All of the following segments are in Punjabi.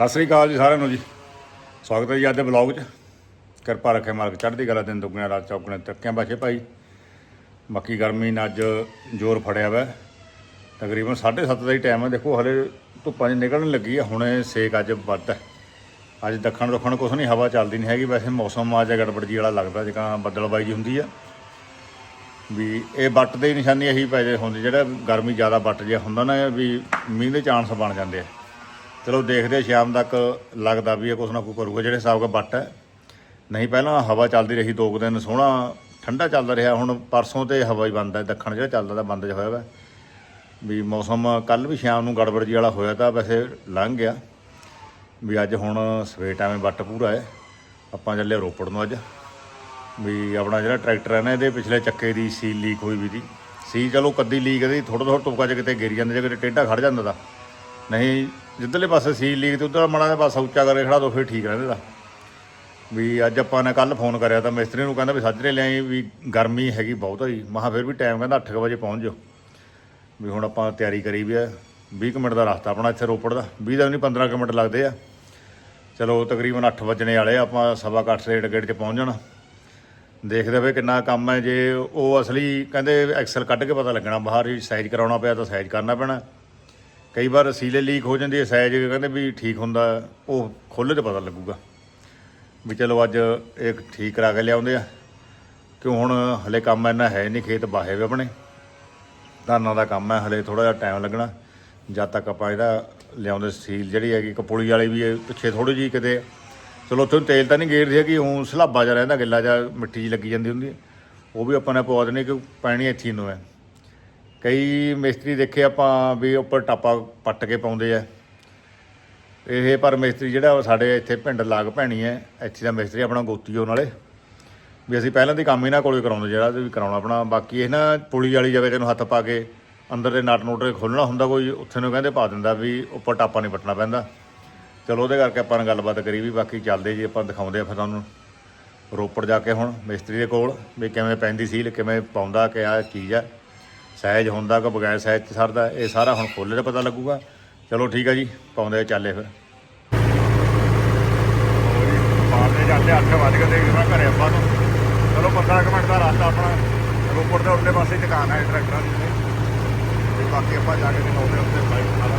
ਸਤਿ ਸ੍ਰੀ ਅਕਾਲ ਜੀ ਸਾਰਿਆਂ ਨੂੰ ਜੀ। ਸਵਾਗਤ ਹੈ ਜੀ ਅੱਜ ਦੇ ਬਲੌਗ 'ਚ। ਕਿਰਪਾ ਰੱਖੇ ਮਾਲਕ, ਚੜ੍ਹਦੀ ਕਲਾ ਦਿਨ, ਦੁੱਗਣੇ ਰਾਤ, ਚੌਗਣੇ ਤਰੱਕੀਆਂ ਬਾਸ਼ੇ ਭਾਈ। ਬਾਕੀ ਗਰਮੀ ਨੇ ਅੱਜ ਜ਼ੋਰ ਫੜਿਆ ਵਾ। ਤਕਰੀਬਨ 7:30 ਦਾ ਹੀ ਟਾਈਮ ਹੈ। ਦੇਖੋ, ਹਲੇ ਧੁੱਪਾਂ 'ਚ ਨਿਕਲਣ ਲੱਗੀ ਹੈ ਹੁਣੇ ਸੇਕ ਅੱਜ ਵੱਧ ਹੈ। ਅੱਜ ਦੱਖਣ ਦੱਖਣ ਕੁਛ ਨਹੀਂ ਹਵਾ ਚੱਲਦੀ ਨਹੀਂ ਹੈਗੀ। ਵੈਸੇ ਮੌਸਮ ਅੱਜ ਗੜਬੜ ਜੀ ਵਾਲਾ ਲੱਗਦਾ ਜਿਕਾਂ ਬੱਦਲਬਾਈ ਜੀ ਹੁੰਦੀ ਆ। ਵੀ ਇਹ ਵੱਟ ਦੇ ਨਿਸ਼ਾਨੀ ਇਹੀ ਪੈ ਜੇ ਹੁੰਦੀ। ਜਿਹੜਾ ਗਰਮੀ ਜ਼ਿਆਦਾ ਵੱਟ ਜਿਹਾ ਹੁੰਦਾ ਨਾ, ਵੀ ਮੀਂਹ ਦੇ ਚਾਂਸ ਬਣ ਜਾਂਦੇ ਆ। ਚਲੋ ਦੇਖਦੇ ਆ ਸ਼ਾਮ ਤੱਕ ਲੱਗਦਾ ਵੀ ਇਹ ਕੁਛ ਨਾ ਕੁਛ ਕਰੂਗਾ। ਜਿਹੜੇ ਹਿਸਾਬ ਦਾ ਵੱਟ ਹੈ। ਨਹੀਂ, ਪਹਿਲਾਂ ਹਵਾ ਚੱਲਦੀ ਰਹੀ ਦੋ ਕੁ ਦਿਨ, ਸੋਹਣਾ ਠੰਡਾ ਚੱਲਦਾ ਰਿਹਾ। ਹੁਣ ਪਰਸੋਂ ਤੇ ਹਵਾ ਹੀ ਬੰਦ ਹੈ, ਦੱਖਣ ਜਿਹੜਾ ਚੱਲਦਾ ਤਾਂ ਬੰਦ ਜਿਹਾ ਹੋਇਆ ਵਾ। ਵੀ ਮੌਸਮ ਕੱਲ ਵੀ ਸ਼ਾਮ ਨੂੰ ਗੜਬੜ ਜੀ ਵਾਲਾ ਹੋਇਆ ਤਾਂ ਵੈਸੇ ਲੰਘ ਗਿਆ। ਵੀ ਅੱਜ ਹੁਣ ਸਵੇਰ ਟਾਈਮੇ ਵੱਟ ਪੂਰਾ ਹੈ। ਆਪਾਂ ਚੱਲੇ ਰੋਪੜ ਨੂੰ ਅੱਜ। ਵੀ ਆਪਣਾ ਜਿਹੜਾ ਟਰੈਕਟਰ ਹੈ ਨਾ, ਇਹਦੇ ਪਿਛਲੇ ਚੱਕੇ ਦੀ ਸੀਲ ਲੀਕ ਹੋਈ ਵੀ ਦੀ। ਸੀ ਚਲੋ ਕੱਦੀ ਲੀਕ ਇਹਦੀ ਥੋੜਾ ਥੋੜਾ ਤੁਪਕਾ ਚ ਕਿਤੇ ਗਿਰ ਜਾਂਦੇ, ਜੇ ਕਿਤੇ ਟੇਢਾ ਖੜ ਜਾਂਦਾ ਦਾ ਨਹੀਂ ਜਿੱਧਰਲੇ ਪਾਸੇ ਸੀਲ ਲੀਕ ਤੇ ਉਧਰ ਮਾੜਾ ਜਿਹਾ ਪਾਸਾ ਉੱਚਾ ਕਰਕੇ ਖੜਾ ਦੋ, ਫਿਰ ਠੀਕ ਰਹਿੰਦਾ ਵੀ ਅੱਜ ਆਪਾਂ ਨੇ ਕੱਲ ਫੋਨ ਕਰਿਆ ਤਾਂ ਮਿਸਤਰੀ ਨੂੰ ਕਹਿੰਦਾ ਵੀ ਸਾਜਰੇ ਲਿਆਈ ਵੀ ਗਰਮੀ ਹੈਗੀ ਬਹੁਤ ਹੋਈ ਮਹਾ ਫਿਰ ਵੀ ਟਾਈਮ ਕਹਿੰਦਾ 8 ਵਜੇ ਪਹੁੰਚ ਜਾਓ। ਵੀ ਹੁਣ ਆਪਾਂ ਤਿਆਰੀ ਕਰੀ ਵੀ ਆ। 20 ਕੁ ਮਿੰਟ ਦਾ ਰਸਤਾ ਆਪਣਾ ਇੱਥੇ ਰੋਪੜ ਦਾ। 20 ਦਾ ਵੀ ਨਹੀਂ 15 ਕੁ ਮਿੰਟ ਲੱਗਦੇ ਆ। ਚਲੋ ਤਕਰੀਬਨ 8 ਵਜਣੇ ਵਾਲੇ ਆਪਾਂ ਸਵਾ ਕੁ ਅੱਠ ਰੇਡ ਗੇਟ 'ਚ ਪਹੁੰਚ ਜਾਣਾ। ਦੇਖਦੇ ਵੇ ਕਿੰਨਾ ਕੰਮ ਹੈ। ਜੇ ਉਹ ਅਸਲੀ ਕਹਿੰਦੇ ਐਕਸਲ ਕੱਢ ਕੇ ਪਤਾ ਲੱਗਣਾ, ਬਾਹਰ ਸਾਈਜ਼ ਕਰਾਉਣਾ ਪਿਆ ਤਾਂ ਸਾਈਜ਼ ਕਰਨਾ ਪੈਣਾ। ਕਈ ਵਾਰ ਸੀਲੇ ਲੀਕ ਹੋ ਜਾਂਦੀ ਹੈ ਸਾਈਜ਼ ਕਹਿੰਦੇ ਵੀ ਠੀਕ ਹੁੰਦਾ, ਉਹ ਖੋਲ੍ਹੇ ਤੇ ਪਤਾ ਲੱਗੂਗਾ। ਵੀ ਚਲੋ ਅੱਜ ਇਹ ਠੀਕ ਕਰਾ ਕੇ ਲਿਆਉਂਦੇ ਆ। ਕਿਉਂ ਹੁਣ ਹਲੇ ਕੰਮ ਇੰਨਾ ਹੈ ਨਹੀਂ, ਖੇਤ ਬਾਹੇ ਵੇ ਆਪਣੇ। ਧਾਨਾਂ ਦਾ ਕੰਮ ਹੈ, ਹਲੇ ਥੋੜਾ ਜਿਹਾ ਟਾਈਮ ਲੱਗਣਾ। ਜਦ ਤੱਕ ਆਪਾਂ ਇਹਦਾ ਲਿਆਉਂਦੇ ਸੀਲ ਜਿਹੜੀ ਹੈਗੀ, ਕਪੂਲੀ ਵਾਲੀ ਵੀ ਇਹ ਪਿੱਛੇ ਥੋੜੀ ਜੀ ਕਿਤੇ। ਚਲੋ ਉੱਥੋਂ ਤੇਲ ਤਾਂ ਨਹੀਂ ਗੇਰਦੀ ਹੈਗੀ ਉਹ ਸਲਾਬਾ ਜਿਹਾ ਰਹਿੰਦਾ, ਗਿੱਲਾ ਜਿਹਾ ਮਿੱਟੀ ਜੀ ਲੱਗੀ ਜਾਂਦੀ ਹੁੰਦੀ ਉਹ ਵੀ ਆਪਾਂ ਨੇ ਪਵਾ ਦੇਣੀ ਕਿ ਪੈਣੀ ਇੱਥੇ ਨੂੰ ਹੈ। ਕਈ ਮਿਸਤਰੀ ਦੇਖੇ ਆਪਾਂ ਵੀ ਉੱਪਰ ਟਾਪਾ ਪੱਟ ਕੇ ਪਾਉਂਦੇ ਆ। ਇਹ ਪਰ ਮਿਸਤਰੀ ਜਿਹੜਾ ਉਹ ਸਾਡੇ ਇੱਥੇ ਪਿੰਡ ਲਾਗ ਭੈਣੀ ਹੈ, ਇੱਥੇ ਦਾ ਮਿਸਤਰੀ ਆਪਣਾ ਗੋਤੀ ਉਹ ਨਾਲੇ ਵੀ ਅਸੀਂ ਪਹਿਲਾਂ ਦੀ ਕੰਮ ਇਹਨਾਂ ਕੋਲੇ ਕਰਾਉਂਦੇ, ਜਿਹੜਾ ਤੇ ਵੀ ਕਰਾਉਣਾ ਆਪਣਾ। ਬਾਕੀ ਇਹ ਨਾ ਪੁਲੀ ਵਾਲੀ ਜਗ੍ਹਾ 'ਚ ਨੂੰ ਹੱਥ ਪਾ ਕੇ ਅੰਦਰ ਦੇ ਨਟ ਨੂਟ ਖੋਲਣਾ ਹੁੰਦਾ ਕੋਈ, ਉੱਥੇ ਨੂੰ ਕਹਿੰਦੇ ਪਾ ਦਿੰਦਾ ਵੀ ਉੱਪਰ ਟਾਪਾ ਨਹੀਂ ਪੱਟਣਾ ਪੈਂਦਾ। ਚਲੋ ਉਹਦੇ ਕਰਕੇ ਆਪਾਂ ਨਾਲ ਗੱਲਬਾਤ ਕਰੀ ਵੀ ਬਾਕੀ ਚੱਲਦੇ ਜੀ, ਆਪਾਂ ਦਿਖਾਉਂਦੇ ਆ ਫਿਰ ਤੁਹਾਨੂੰ। ਰੋਪੜ ਜਾ ਕੇ ਹੁਣ ਮਿਸਤਰੀ ਦੇ ਕੋਲ ਵੀ ਕਿਵੇਂ ਪੈਂਦੀ ਸੀਲ, ਕਿਵੇਂ ਪਾਉਂਦਾ, ਕਿਆ ਚੀਜ਼ ਆ। ਸਾਈਜ਼ ਹੁੰਦਾ ਕਿ ਬਗੈਰ ਸਾਈਜ਼ ਚ ਸਰਦਾ, ਇਹ ਸਾਰਾ ਹੁਣ ਖੋਲ੍ਹੇ ਤੇ ਪਤਾ ਲੱਗੂਗਾ। ਚਲੋ ਠੀਕ ਆ ਜੀ, ਪਾਉਂਦੇ ਆ ਚੱਲੇ ਫਿਰ। ਪਾਉਂਦੇ ਜਾਂਦੇ 8 ਵਜ ਗਏ ਦੇਖਦਾ ਘਰੇ ਆਪਾਂ ਨੂੰ। ਚਲੋ 15 ਕੁ ਮਿੰਟ ਦਾ ਰਸਤਾ ਆਪਣਾ। ਰੋਪੜ ਦੇ ਉੱਤੇ ਪਾਸੇ ਦੁਕਾਨ ਹੈ ਟਰੈਕਟਰਾਂ ਦੀ। ਤੇ ਬਾਕੀ ਆਪਾਂ ਜਾ ਕੇ ਦਿਖਾਉਂਦੇ ਹਾਂ ਬਾਈਕ ਨਾਲ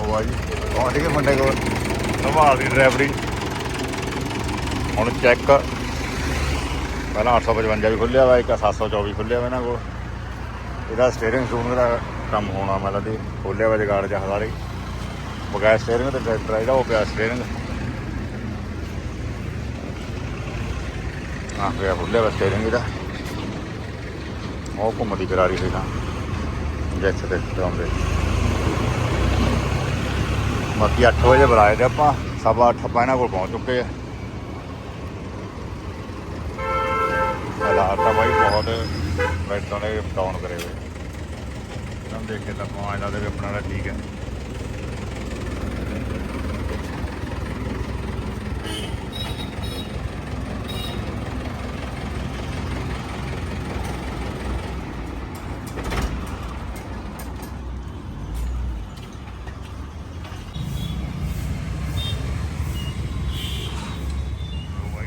ਉਹ ਆ ਜੀ ਪਹੁੰਚ ਗਏ ਮੁੰਡੇ ਕੋਲ। ਸੰਭਾਲ ਦੀ ਡਰਾਈਵਰੀ। ਹੁਣ ਚੈੱਕ ਪਹਿਲਾਂ 855 ਵੀ ਖੁੱਲਿਆ ਵਾ, ਇੱਕ 724 ਖੁੱਲਿਆ ਵਾ ਇਹਨਾਂ ਕੋਲ। ਇਹਦਾ ਸਟੀਅਰਿੰਗ ਸਟੂਨ ਦਾ ਕੰਮ ਹੋਣਾ ਮੈਂ ਲੱਗਦੀ ਖੋਲਿਆ ਵਾ ਜਗਾੜ ਜਿਹਾ ਸਾਰੇ ਬਗੈਰ ਸਟੀਅਰਿੰਗ ਤੇ ਟਰੈਕਟਰ ਆ ਜਿਹੜਾ, ਉਹ ਪਿਆ ਸਟੀਅਰਿੰਗ ਹਾਂ ਪਿਆ ਖੁੱਲਿਆ ਵਾ ਸਟੀਅਰਿੰਗ ਇਹਦਾ। ਉਹ ਘੁੰਮਦੀ ਕਰਾਰੀ ਸੀ ਤਾਂ ਜੈਸੇ ਤੇ ਚਲਾਉਂਦੇ ਬਾਕੀ 8 ਵਜੇ ਬੁਲਾਏ ਤੇ ਆਪਾਂ ਸਵਾ ਅੱਠ ਆਪਾਂ ਇਹਨਾਂ ਕੋਲ ਪਹੁੰਚ ਚੁੱਕੇ ਆ। ਹਾਲਾਤ ਤਾਂ ਬਾਈ ਬਹੁਤ ਬੈਠਾਂ ਨੇ ਡਾਊਨ ਕਰੇ ਹੋਏ। ਇਹਨਾਂ ਨੂੰ ਦੇਖ ਕੇ ਤਾਂ ਆਪਾਂ ਇਹਨਾਂ ਦੇ ਵੀ ਆਪਣਾ ਦਾ ਠੀਕ ਹੈ ਲਓ ਬਾਈ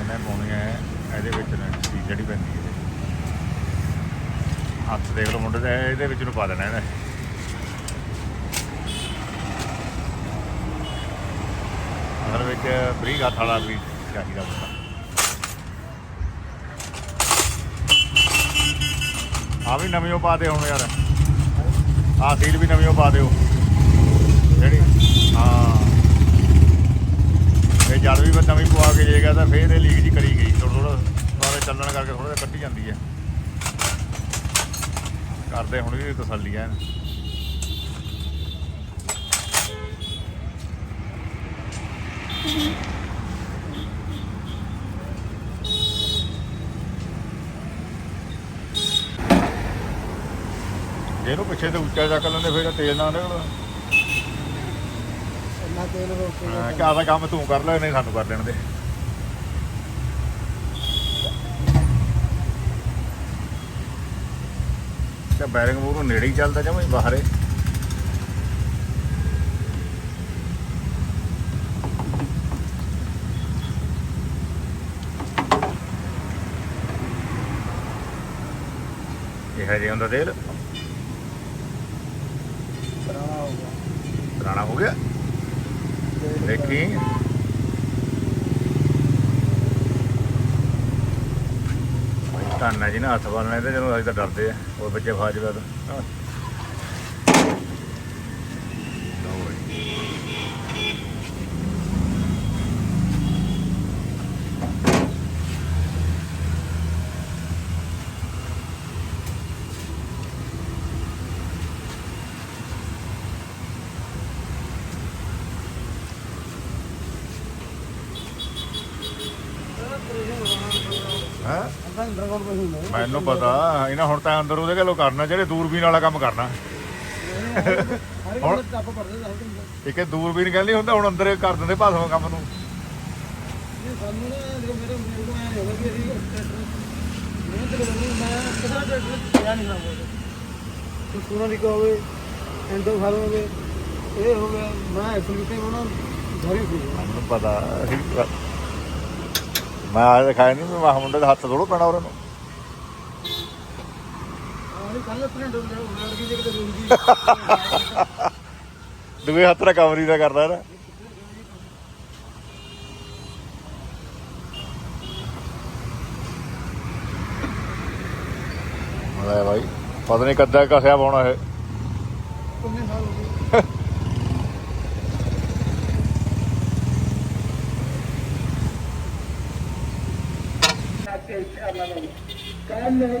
ਇਹਨੇ ਪਾਉਣੀ ਹੈ ਇਹਦੇ ਵਿੱਚ ਨਾ ਚੀਜ਼ ਜਿਹੜੀ ਪੈਂਦੀ ਹੈ ਇਹਦੇ। ਹੱਥ ਦੇਖ ਲਓ ਮੁੰਡੇ ਦੇ ਇਹਦੇ ਵਿੱਚ ਨੂੰ ਪਾ ਦੇਣਾ ਇਹਨੇ। ਅਸਲ ਵਿੱਚ ਬਰੀਕ ਹੱਥ ਵਾਲਾ ਵੀ ਚਾਹੀਦਾ ਹੁੰਦਾ ਆ ਵੀ ਨਵੀਂ ਉਹ ਪਾ ਦੇ ਹੁਣ ਯਾਰ। ਆ ਸੀਲ ਵੀ ਨਵੀਂ ਪਾ ਦਿਓ। ਜਿਹੜੀ, ਹਾਂ। ਇਹ ਜਦ ਵੀ ਨਵੀਂ ਪਵਾ ਕੇ ਜੇਗਾ ਤਾਂ ਫੇਰ ਇਹ ਲੀਕ ਜੀ ਕਰੀ ਗਈ। ਥੋੜਾ ਥੋੜਾ ਸਾਰੇ ਚੱਲਣ ਕਰਕੇ ਥੋੜਾ ਜਿਹਾ ਕੱਟੀ ਜਾਂਦੀ ਹੈ। ਕਰਦੇ ਹੁਣ ਵੀ ਤਸੱਲੀ ਐ ਇਹਨੂੰ ਪਿੱਛੇ ਤੇ ਉੱਚਾ ਚੱਕ ਲੈਂਦੇ ਫੇਰ ਤੇਲ ਨਾ ਨਿਕਲਦਾ। ਇੰਨਾ ਤੇਲ ਰੋਕੇ ਹਾਂ ਕਿਆ ਦਾ ਕੰਮ ਤੂੰ ਕਰ ਲੈ ਨਹੀਂ ਸਾਨੂੰ ਕਰ ਲੈਣ ਦੇ। ਤੇ ਬੈਰਿੰਗ ਮੂਰ ਨੇੜੇ ਹੀ ਚੱਲਦਾ ਜਮਾਂ ਹੀ ਬਾਹਰੇ। ਇਹ ਹੈ ਹੁੰਦਾ ਤੇਲ। ਪੁਰਾਣਾ ਹੋ ਗਿਆ। ਪੁਰਾਣਾ ਹੋ ਗਿਆ? ਦੇਖੀ। ਧੰਨ ਹੈ ਜੀ ਨਾ, ਹੱਥ ਬੰਨਣੇ ਤੇ ਜਦੋਂ ਅਸੀਂ ਤਾਂ ਡਰਦੇ ਆ ਉਹ ਬੱਚੇ ਫਾ ਜਵੇ ਤਾਂ ਲਓ ਬਈ। ਹੈਂ ਅੰਦਰ ਅੰਡਰਗਰਾਉਂਡ ਕੋਈ ਨਹੀਂ ਮੈਨੂੰ ਪਤਾ ਇਹਨਾਂ ਹੁਣ ਤਾਂ ਅੰਦਰ ਉਹਦੇ ਕੋਲੋਂ ਕਰਨਾ ਜਿਹੜੇ ਦੂਰਬੀਨ ਵਾਲਾ ਕੰਮ ਕਰਨਾ। ਹੁਣ- ਇੱਕ ਟੱਪ ਪੜਦੇ ਦੱਸ ਦਿੰਦੇ ਇੱਕ ਇਹ ਦੂਰਬੀਨ ਕਹਿੰਦੀ ਹੁੰਦਾ ਹੁਣ ਅੰਦਰ ਕਰ ਦਿੰਦੇ ਭਾਸਵਾ ਕੰਮ ਨੂੰ। ਇਹ ਸਾਨੂੰ ਨਾ ਮੇਰੇ ਮੇਰੇ ਕੋਲ ਆਇਆ ਹੋਗਾ ਕਿ ਅਸੀਂ ਟਰੈਕਟਰ ਮੈਂ ਤੇ ਬੰਦੇ ਮੈਂ ਕਿਹੜਾ ਟਰੈਕਟਰ ਚਲਾ ਨਹੀਂ ਨਾ ਤੇ ਸੋਨਾ ਦੀ ਹੋਵੇ ਐਂਡੋ ਫਾਰਮ ਹੋਵੇ ਇਹ ਹੋਵੇ ਮੈਂ ਐਕਸਲ ਕਿਤੇ ਉਹਨਾਂ ਧਰੀ ਸੀ ਮੈਨੂੰ ਪਤਾ ਮੈਂ ਆ ਦਿਖਾਇਆ ਨਹੀਂ ਮੈਂ ਮੁੰਡੇ ਦੇ ਹੱਥ ਥੋੜੋ ਪੈਣਾ ਉਹਨਾਂ ਨੂੰ ਆਹ ਕੱਲ ਆਪਣੇ ਡੋਲ ਗਿਆ ਉਹ ਲੜਕੀ ਦੇ ਕਿਤੇ ਰੁਲਦੀ ਦੂਏ ਹੱਥ ਨਾਲ ਕਮਰੀ ਦਾ ਕਰਦਾ ਨਾ। ਲੈ ਭਾਈ ਪਤਾ ਨਹੀਂ ਕਦਾਂ ਕਸਿਆ ਪਾਉਣਾ ਇਹ। ਕਿੰਨੇ ਸਾਲ ਹੋ ਗਏ? ਕਾਮ ਨੇ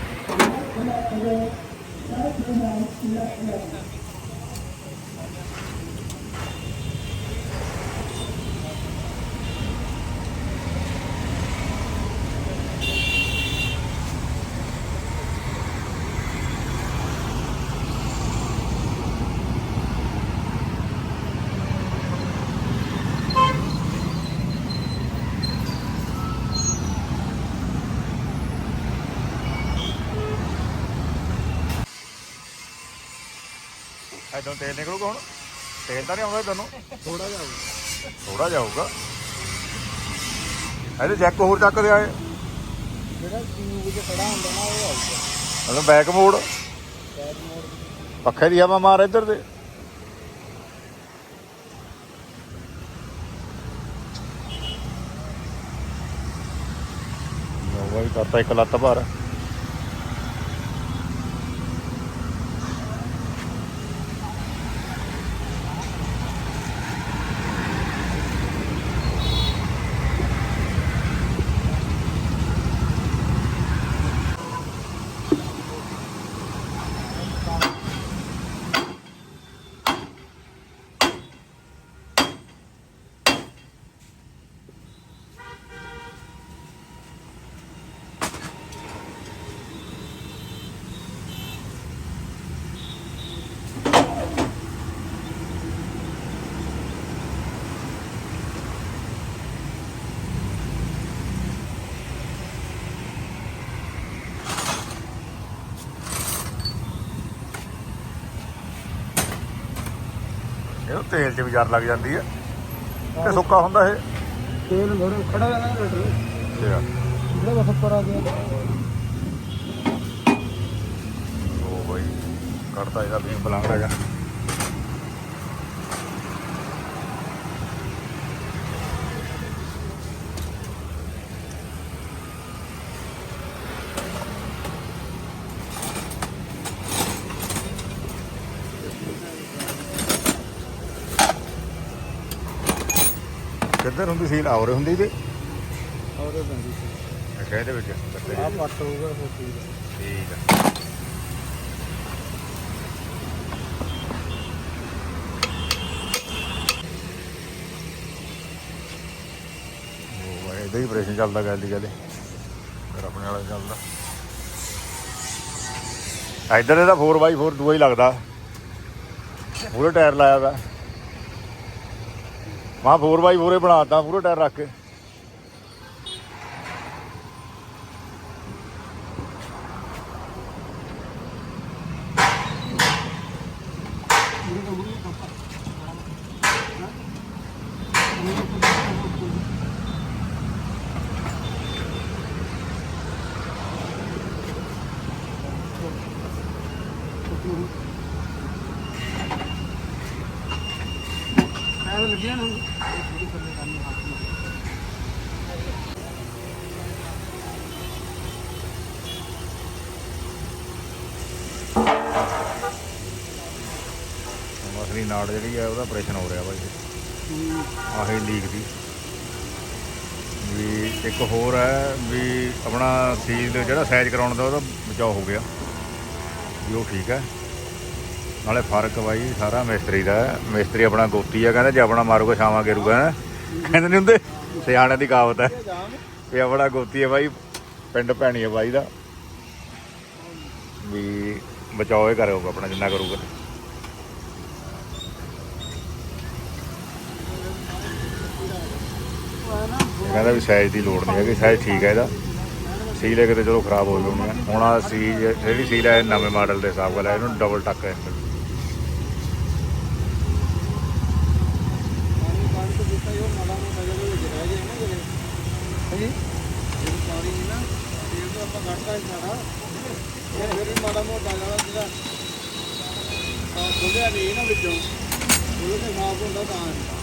ਗਈ ਐਦੋਂ ਤੇਲ ਨਿਕਲੂਗਾ ਹੁਣ। ਤੇਲ ਤਾਂ ਨਹੀਂ ਆਉਂਦਾ ਤੈਨੂੰ। ਥੋੜਾ ਜਿਹਾ ਹੋਊਗਾ। ਥੋੜਾ ਜਾਊਗਾ ਇਹਦੇ ਜੈਕ ਹੋਰ ਚੱਕਦੇ ਆਏ ਜਿਹੜਾ ਟਿਊਬ 'ਚ ਖੜਾ ਹੁੰਦਾ ਨਾ ਉਹ ਆਊਗਾ। ਮਤਲਬ ਬੈਕ ਮੋੜ ਬੈਕ ਮੋੜ ਪੱਖੇ ਦੀ ਹਵਾ ਮਾਰ ਇੱਧਰ ਦੇ। ਲਓ ਬਾਈ ਕਰਤਾ ਇੱਕ ਲੱਤ ਭਰ ਇਹਨੂੰ ਤੇਲ 'ਚ ਵੀ ਜ਼ਰ ਲੱਗ ਜਾਂਦੀ ਹੈ ਤੇ ਸੁੱਕਾ ਹੁੰਦਾ ਇਹ। ਤੇਲ ਘਰੇ ਖੜਾ ਹੈ ਨਾ ਟਰੈਕਟਰ ਅੱਛਾ। ਜਿਹੜਾ ਬਸ ਉੱਪਰ ਆ ਗਿਆ। ਉਹ ਬਾਈ ਕੱਢਤਾ ਇਹਦਾ ਵੀ ਬਲੰਗ ਹੈਗਾ। ਕਿੱਧਰ ਹੁੰਦੀ ਸੀਲ ਆਉਰੇ ਹੁੰਦੀ ਤੇ ਔਰ ਬੰਦੀ ਅੱਛਾ ਇਹਦੇ ਵਿੱਚ ਕੱਟੇ ਆ ਪੱਟ ਹੋਊਗਾ ਫਿਰ ਠੀਕ ਹੈ ਠੀਕ ਆ। ਉਹ ਵਾਏ ਇਹਦਾ ਹੀ ਆਪਰੇਸ਼ਨ ਚੱਲਦਾ ਗੱਲ ਦੀ ਗੱਲ। ਫਿਰ ਆਪਣੇ ਵਾਲਾ ਚੱਲਦਾ। ਇਧਰ ਇਹਦਾ 4x4 ਦੂਆ ਹੀ ਲੱਗਦਾ। ਪੂਰੇ ਟਾਇਰ ਲਾਇਆ ਵਾ। ਮਾ 4x4 ਹੀ ਬਣਾਤਾ ਪੂਰੇ ਟਾਇਰ ਰੱਖ ਕੇ ਪੈਰ ਲੱਗਿਆ ਨਾ ਥੋੜੀ ਥੱਲੇ ਕਰਨੀ ਹੱਥ ਨਾਲ ਮਸਲੀ ਨਾੜ ਜਿਹੜੀ ਆ ਉਹਦਾ ਆਪਰੇਸ਼ਨ ਹੋ ਰਿਹਾ ਬਾਈ ਆਹੀ ਲੀਕ ਦੀ। ਵੀ ਇੱਕ ਹੋਰ ਹੈ ਵੀ ਆਪਣਾ ਸੀਲ ਜਿਹੜਾ ਸਾਈਜ਼ ਕਰਾਉਣ ਦਾ, ਉਹਦਾ ਬਚਾਅ ਹੋ ਗਿਆ। ਵੀ ਉਹ ਠੀਕ ਹੈ। ਨਾਲੇ ਫ਼ਰਕ ਬਾਈ, ਸਾਰਾ ਮਿਸਤਰੀ ਦਾ ਮਿਸਤਰੀ ਆਪਣਾ ਗੋਤੀ ਆ, ਕਹਿੰਦਾ ਜੇ ਆਪਣਾ ਮਾਰੂਗਾ, ਛਾਵਾਂ ਗੇਰੂਗਾ ਕਹਿੰਦੇ ਨਹੀਂ ਹੁੰਦੇ? ਸਿਆਣੇ ਦੀ ਕਹਾਵਤ ਹੈ। ਵੀ ਆਪਣਾ ਗੋਤੀ ਹੈ ਬਾਈ, ਪਿੰਡ ਭੈਣੀ ਹੈ ਬਾਈ ਦਾ। ਵੀ ਬਚਾਓ ਇਹ ਕਰੇਗਾ ਆਪਣਾ, ਜਿੰਨਾ ਕਰੂਗਾ। ਕਹਿੰਦਾ ਵੀ ਸਾਈਜ਼ ਦੀ ਲੋੜ ਨਹੀਂ ਹੈਗੀ ਸਾਈਜ਼ ਠੀਕ ਹੈ ਇਹਦਾ। ਸੀਲ ਹੈ ਕਿਤੇ ਚਲੋ ਖਰਾਬ ਹੋ ਜਾਣੀ ਹੈ ਹੁਣ ਆ ਸੀਜ ਜਿਹੜੀ ਸੀਲ ਹੈ, ਇਹ ਨਵੇਂ ਮਾਡਲ ਦੇ ਹਿਸਾਬ ਨਾਲ ਇਹਨੂੰ ਡਬਲ ਟੱਕ ਹੈ। ਪਾਣੀ ਨਹੀਂ ਨਾ ਵਿੱਚੋਂ ਉਹਦੇ ਤੇ ਸਾਫ਼ ਹੁੰਦਾ ਤਾਂ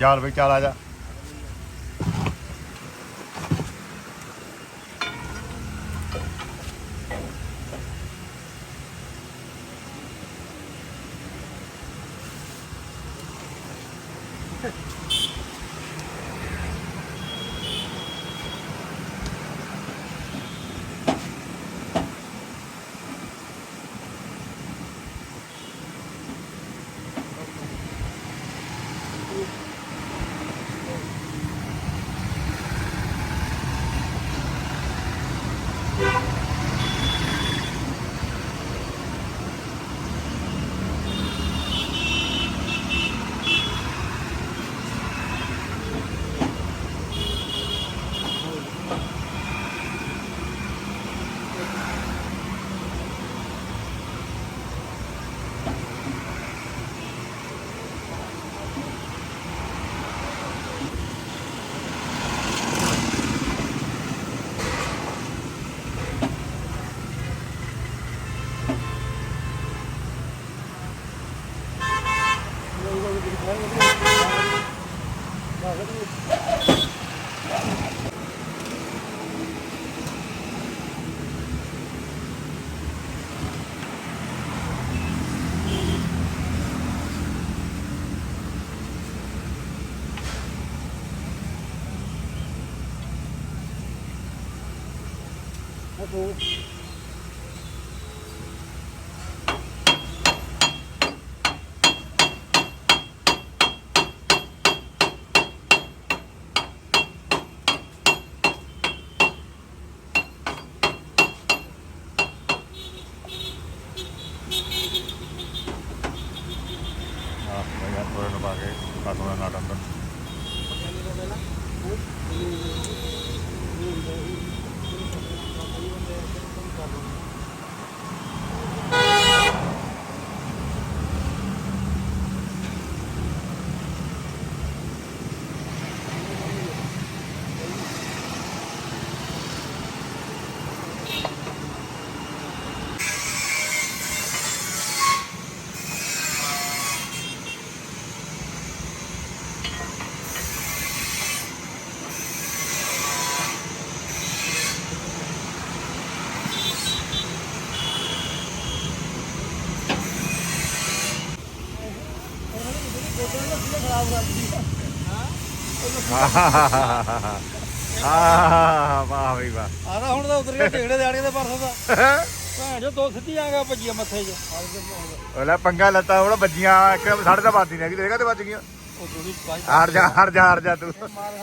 ਚੱਲ ਬਈ ਚੱਲ ਆ ਜਾ। Thank ਦੋ ਆਹ ਮੈਂ ਯਾਰ ਥੋੜੇ ਨੂੰ ਪਾ ਕੇ ਕਾਟੂਨਾ ਨਾਟ ਅੰਦਰ ਆਹ ਵਾਹ ਬਈ ਵਾਹ। ਆਦਾ ਹੁਣ ਤਾਂ ਉਤਰ ਗਿਆ ਢੇੜੇ ਦਿਹਾੜੀਆਂ ਦੇ ਪਰਸੋਂ ਦਾ ਭੈਣ ਜੋ ਦੋ ਸਿੱਧੀਆਂ ਆਗਾ ਭੱਜੀਆਂ ਮੱਥੇ 'ਚ। ਉਹਲਾ ਪੰਗਾ ਲੱਤਾ ਉਹ ਵੱਜੀਆਂ ਇੱਕ ਸਾਡੇ ਤਾਂ ਵੱਜਦੀ ਨਹੀਂ ਦੇਖਾ ਤੇ ਵੱਜ ਗਈਆਂ। ਉਹ ਹਾਰ ਜਾ ਹਾਰ ਜਾ ਹਾਰ ਜਾ ਤੂੰ।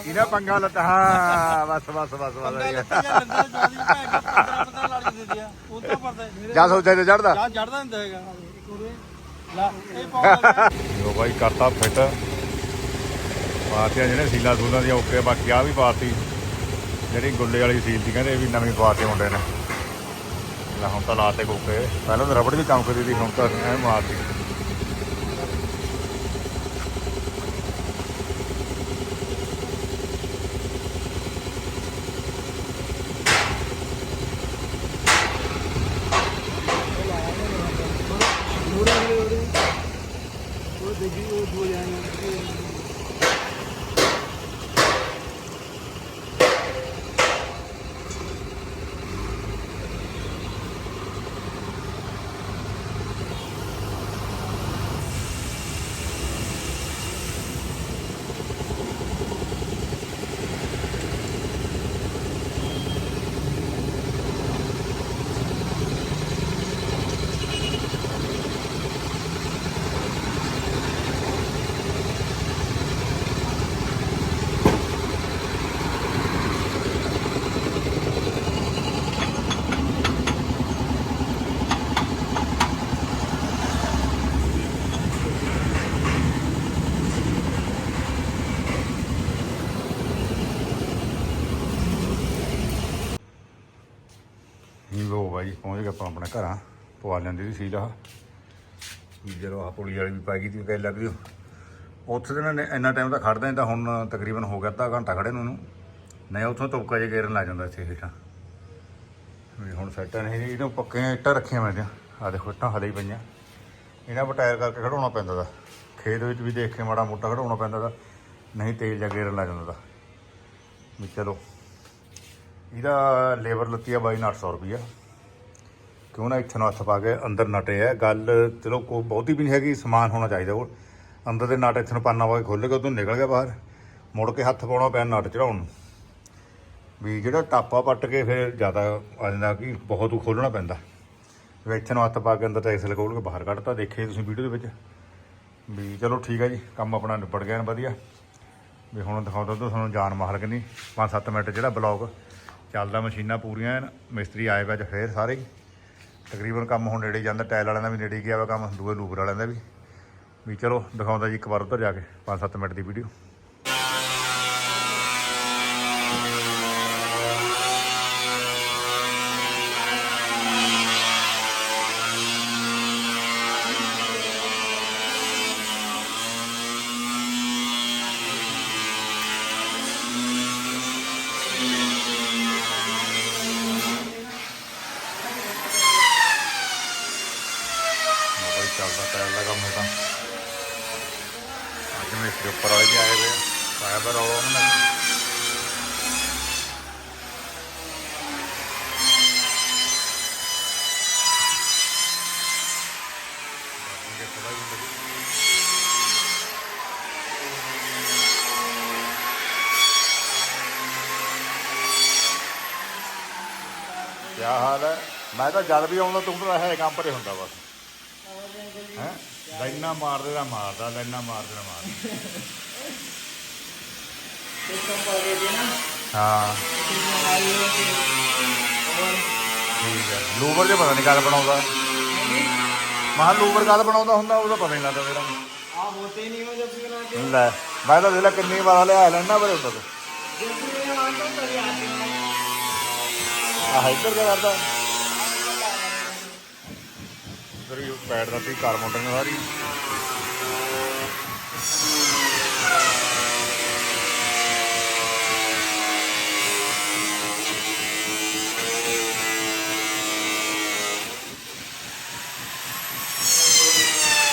ਇਹਦਾ ਪੰਗਾ ਲੱਤਾ ਹਾਂ ਬਸ ਬਸ ਬਸ ਬਸ ਜਾਂ ਲੰਦਰ ਜਾਂਦੀ ਭੈਣ ਜੋ 15 15 ਲੜ ਜਾਂਦੀ ਆ। ਉਹ ਤਾਂ ਪਰਦਾ ਜਾ ਸੋਚਦਾ ਤੇ ਚੜਦਾ ਜਾਂ ਚੜਦਾ ਹੁੰਦਾ ਹੈਗਾ। ਲਾ ਲੋ ਬਾਈ ਕਰਤਾ ਫਿੱਟ। ਪਾਤੀਆਂ ਜਿਹੜੇ ਸੀਲਾ ਸੂਲਾਂ ਦੀਆਂ, ਓਕੇ ਬਾਕੀ ਆ ਵੀ ਪਾਤੀ ਜਿਹੜੀ ਗੁੱਲੇ ਵਾਲੀ ਸੀਲ ਸੀ, ਕਹਿੰਦੇ ਵੀ ਨਵੀਂ ਪਾਤੀ ਮੁੰਡੇ ਨੇ। ਲੈ ਹੁਣ ਤਾਂ ਲਾਤੇ ਕੋਕੇ ਪਹਿਲਾਂ ਤਾਂ ਰਬੜ ਵੀ ਚਮਕਦੀ ਸੀ, ਹੁਣ ਤਾਂ ਐ ਮਾਰਤੀ ਉਹ ਦੇਖੀ ਉਹ ਦੋ ਜਾਣੇ ਲੋ ਬਾਈ ਪਹੁੰਚ ਘਰਾਂ ਪਵਾ ਲੈਂਦੀ ਸੀ ਸੀਲ ਆਹ। ਵੀ ਜਦੋਂ ਆਹ ਪੁਲੀ ਵਾਲੀ ਵੀ ਪੈ ਗਈ ਤੀ ਕਹਿ ਲੱਗ ਦਿਓ ਉੱਥੇ ਤੇ ਨਾ ਇੰਨਾ ਟਾਈਮ ਤਾਂ ਖੜਦਾ ਨਹੀਂ ਤਾਂ ਹੁਣ ਤਕਰੀਬਨ ਹੋ ਗਿਆ ਅੱਧਾ ਘੰਟਾ ਖੜੇ ਨੂੰ ਇਹਨੂੰ ਨਹੀਂ, ਉੱਥੋਂ ਤੁਪਕਾ ਜੇ ਗੇਰਨ ਲੱਗ ਜਾਂਦਾ ਇੱਥੇ ਹੇਠਾਂ। ਵੀ ਹੁਣ ਸੈਟਾਂ ਨਹੀਂ, ਇਹਨੂੰ ਪੱਕੇ ਇੱਟਾਂ ਰੱਖੀਆਂ ਮੈਂ ਆ ਦੇਖੋ, ਇੱਟਾਂ ਹਲੇ ਹੀ ਪਈਆਂ। ਇਹਨਾਂ ਪਰ ਕਰਕੇ ਖੜਾਉਣਾ ਪੈਂਦਾ ਦਾ ਖੇਤ ਵਿੱਚ ਵੀ ਦੇਖ ਕੇ ਮਾੜਾ ਮੋਟਾ ਖੜਾਉਣਾ ਪੈਂਦਾ ਦਾ ਨਹੀਂ ਤੇਲ ਜਾਂ ਗੇਰਨ ਲੱਗ ਜਾਂਦਾ ਦਾ ਵੀ ਚਲੋ। ਇਹਦਾ ਲੇਬਰ ਲੱਤੀ ਆ ਬਾਈ 800 ਰੁਪਿਆ ਕਿਉਂ ਨਾ ਇੱਥੇ ਨੂੰ ਹੱਥ ਪਾ ਕੇ ਅੰਦਰ ਨਟੇ ਆ। ਗੱਲ ਚਲੋ ਕੋ ਬਹੁਤੀ ਵੀ ਨਹੀਂ ਹੈਗੀ, ਸਮਾਨ ਹੋਣਾ ਚਾਹੀਦਾ ਕੋਲ ਅੰਦਰ ਦੇ ਨਟ ਇੱਥੇ ਨੂੰ ਪਾਨਾ ਪਾ ਕੇ ਖੁੱਲ ਕੇ ਉਦੋਂ ਨਿਕਲ ਗਿਆ ਬਾਹਰ। ਮੁੜ ਕੇ ਹੱਥ ਪਾਉਣਾ ਪਿਆ ਨਟ ਚੜਾਉਣ ਨੂੰ। ਵੀ ਜਿਹੜਾ ਟਾਪਾ ਪੱਟ ਕੇ ਫਿਰ ਜ਼ਿਆਦਾ ਆ ਜਾਂਦਾ ਕਿ ਬਹੁਤ ਉਹ ਖੋਲਣਾ ਪੈਂਦਾ। ਵੀ ਇੱਥੇ ਨੂੰ ਹੱਥ ਪਾ ਕੇ ਅੰਦਰ ਟੈਕਸਲ ਖੋਲ ਕੇ ਬਾਹਰ ਕੱਢਤਾ ਦੇਖੇ ਤੁਸੀਂ ਵੀਡੀਓ ਦੇ ਵਿੱਚ। ਵੀ ਚਲੋ ਠੀਕ ਹੈ ਜੀ, ਕੰਮ ਆਪਣਾ ਨਿਬੜ ਗਿਆ ਵਧੀਆ। ਵੀ ਹੁਣ ਦਿਖਾਉਂਦਾ ਤੁਹਾਨੂੰ ਜਾਨ ਮਾਰ ਕੇ ਨਹੀਂ 5-7 ਮਿੰਟ ਜਿਹੜਾ ਬਲੌਗ ਚੱਲਦਾ, ਮਸ਼ੀਨਾਂ ਪੂਰੀਆਂ ਮਿਸਤਰੀ ਆਏ ਵਾ ਅੱਜ ਫੇਰ ਸਾਰੇ ਤਕਰੀਬਨ ਕੰਮ ਹੁਣ ਨੇੜੇ ਜਾਂਦਾ, ਟਾਇਲ ਵਾਲਿਆਂ ਦਾ ਵੀ ਨੇੜੇ ਹੀ ਗਿਆ ਵਾ ਕੰਮ, ਦੂਏ ਲੂਬਰ ਵਾਲਿਆਂ ਦਾ ਵੀ। ਵੀ ਚਲੋ, ਦਿਖਾਉਂਦਾ ਜੀ ਇੱਕ ਵਾਰ ਉੱਧਰ ਜਾ ਕੇ 5-7 ਮਿੰਟ ਦੀ ਵੀਡੀਓ ਮੋਬਾਈਲ ਚੱਲਦਾ ਟਾਇਲ ਦਾ ਕੰਮ ਹੈ ਤਾਂ ਅੱਜ ਮੈਂ ਇਸ ਉੱਪਰ ਵਾਲੇ ਵੀ ਆਏ ਵੇ ਆਇਆ ਪਰ ਉਹ ਉਹਨਾਂ ਨੇ ਬਾਕੀ ਦੇ ਥੋੜ੍ਹਾ ਜਿਹਾ ਲੱਗੇ। ਕੀ ਹਾਲ ਹੈ ਮੈਂ ਤਾਂ ਜਦ ਵੀ ਆਉਂਦਾ ਤੂੰ ਤਾਂ ਹੈ ਕੰਮ ਪਰੇ ਹੁੰਦਾ ਬਸ। ਹੈ? ਲੈਣਾ ਮਾਰਦੇ ਦਾ ਮਾਰਦਾ, ਲੈਣਾ ਮਾਰਦੇ ਦਾ ਮਾਰਦਾ। ਕਿਤੋਂ ਪਾਗੇ ਦੇ ਨਾ ਹਾਂ। ਠੀਕ ਹੈ। ਲੂਵਰ ਦੇ ਪਤਾ ਨਹੀਂ ਕਾਲ ਬਣਾਉਂਦਾ। ਮਾ ਲੂਵਰ ਕਾਲ ਬਣਾਉਂਦਾ ਹੁੰਦਾ ਉਹਦਾ ਪਤਾ ਨਹੀਂ ਲੱਗਦਾ ਮੇਰਾ ਆ ਹੋਤੇ ਨਹੀਂ ਹੋ ਜਦ ਵੀ ਬਣਾ ਲੈ, ਮੈਂ ਤਾਂ ਦੇਖ ਕਿੰਨੀ ਵਾਰ ਲਿਆ ਲੈਣਾ ਬਰੇ ਹੁੰਦਾ ਤੂੰ ਆਹ ਇੱਧਰ ਕਰਦਾ? ਪੈਡ ਦਾ ਤੀ ਕਾਰ ਮੋਟਰ ਸਾਰੀ।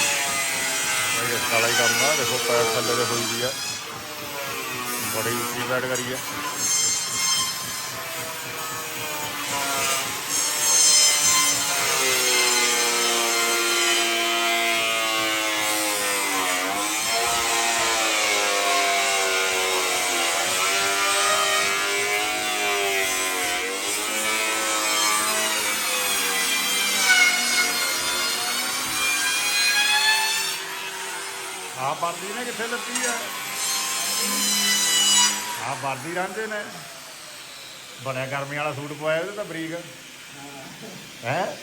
ਇਹ ਹੀ ਕੰਮ ਆ। ਦੇਖੋ ਪੈਰ ਥੱਲੇ ਤੇ ਹੋਈ ਵੀ ਆ। ਬੜੀ ਉੱਚੀ ਬੈਠ ਕਰੀ ਆ ਆ ਵਰਦੀ ਨੇ ਕਿੱਥੇ ਲੱਤੀ ਆ ਵਰਦੀ ਰਾਂਝੇ ਨੇ। ਬਣਿਆ ਗਰਮੀ ਵਾਲਾ ਸੂਟ ਪਵਾਇਆ ਉਹਦੇ ਤਾਂ ਬਰੀਕ। ਹੈ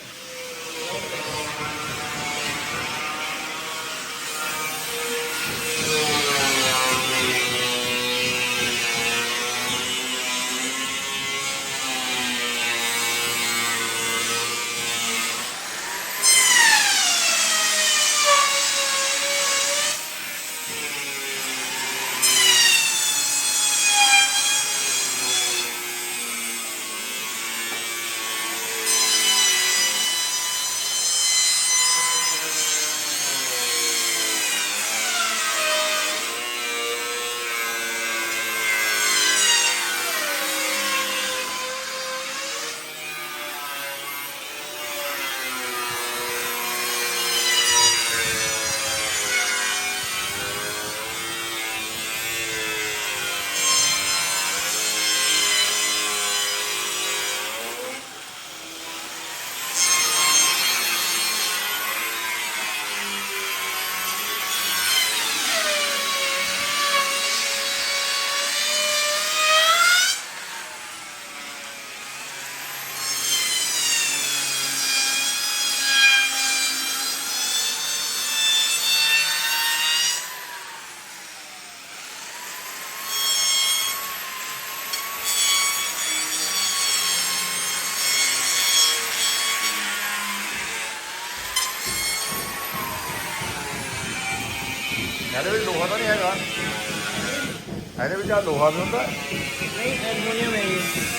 ਇਹਦੇ ਵਿੱਚ ਲੋਹਾ ਤਾਂ ਨਹੀਂ ਹੈਗਾ ਇਹਦੇ ਵਿੱਚ ਆ ਲੋਹਾ ਵੀ ਹੁੰਦਾ नहीं एलुमिनियम है ये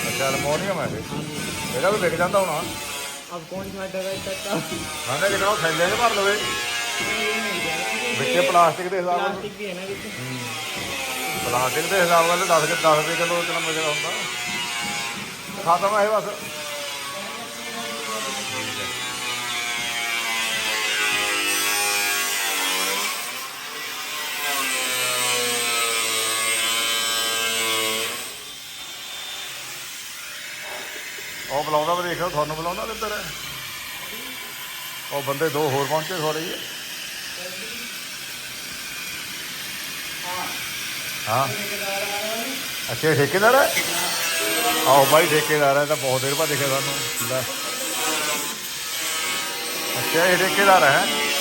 ਅੱਛਾ ਅਲਮੋਨੀਅਮ ਹੈ ਇਹ हाँ जी ਇਹਦਾ ਵੀ ਵਿਕ ਜਾਂਦਾ ਹੋਣਾ अब कौन सा डगा इतना ਨਾਲੇ ਜਿਹੜਾ ਉਹ ਥੈਲੇ 'ਚ ਭਰ ਲਵੇ ये नहीं गया ਵਿੱਚੇ ਪਲਾਸਟਿਕ ਦੇ ਹਿਸਾਬ ਨਾਲ प्लास्टिक भी है ना बीच ਪਲਾਸਟਿਕ ਦੇ ਹਿਸਾਬ ਨਾਲ 10 ਕਿ 10 ਰੁਪਏ ਕਿਲੋ ਕਿਲੋ ਮਿਲਦਾ ਹੁੰਦਾ ਖਤਮ ਹੈ ਇਹ ਬਸ ਉਹ ਬੁਲਾਉਂਦਾ ਵੀ, ਦੇਖੋ ਤੁਹਾਨੂੰ ਬੁਲਾਉਂਦਾ ਕਿੱਧਰ ਹੈ। ਉਹ ਬੰਦੇ ਦੋ ਹੋਰ ਪਹੁੰਚੇ ਥੋੜੇ ਜਿਹੇ। ਹਾਂ। ਅੱਛਾ, ਇਹ ਠੇਕੇਦਾਰ ਹੈ? ਆਓ ਬਾਈ, ਠੇਕੇਦਾਰ ਹੈ ਤਾਂ ਬਹੁਤ ਦੇਰ ਬਾਅਦ ਦੇਖਿਆ ਸਾਨੂੰ ਅੱਛਾ, ਇਹ ਠੇਕੇਦਾਰ ਹੈ।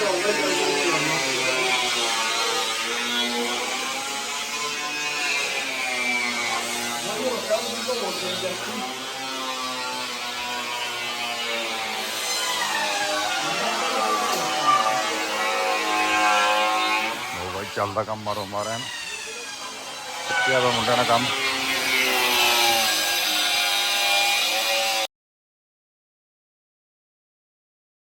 ਉਹ ਬਾਈ ਚੱਲਦਾ ਕੰਮ ਮਾਰੋ ਮਾਰਿਆ ਨਾ ਕਿਹਾ ਦਾ ਮੁੰਡਿਆਂ ਦਾ ਕੰਮ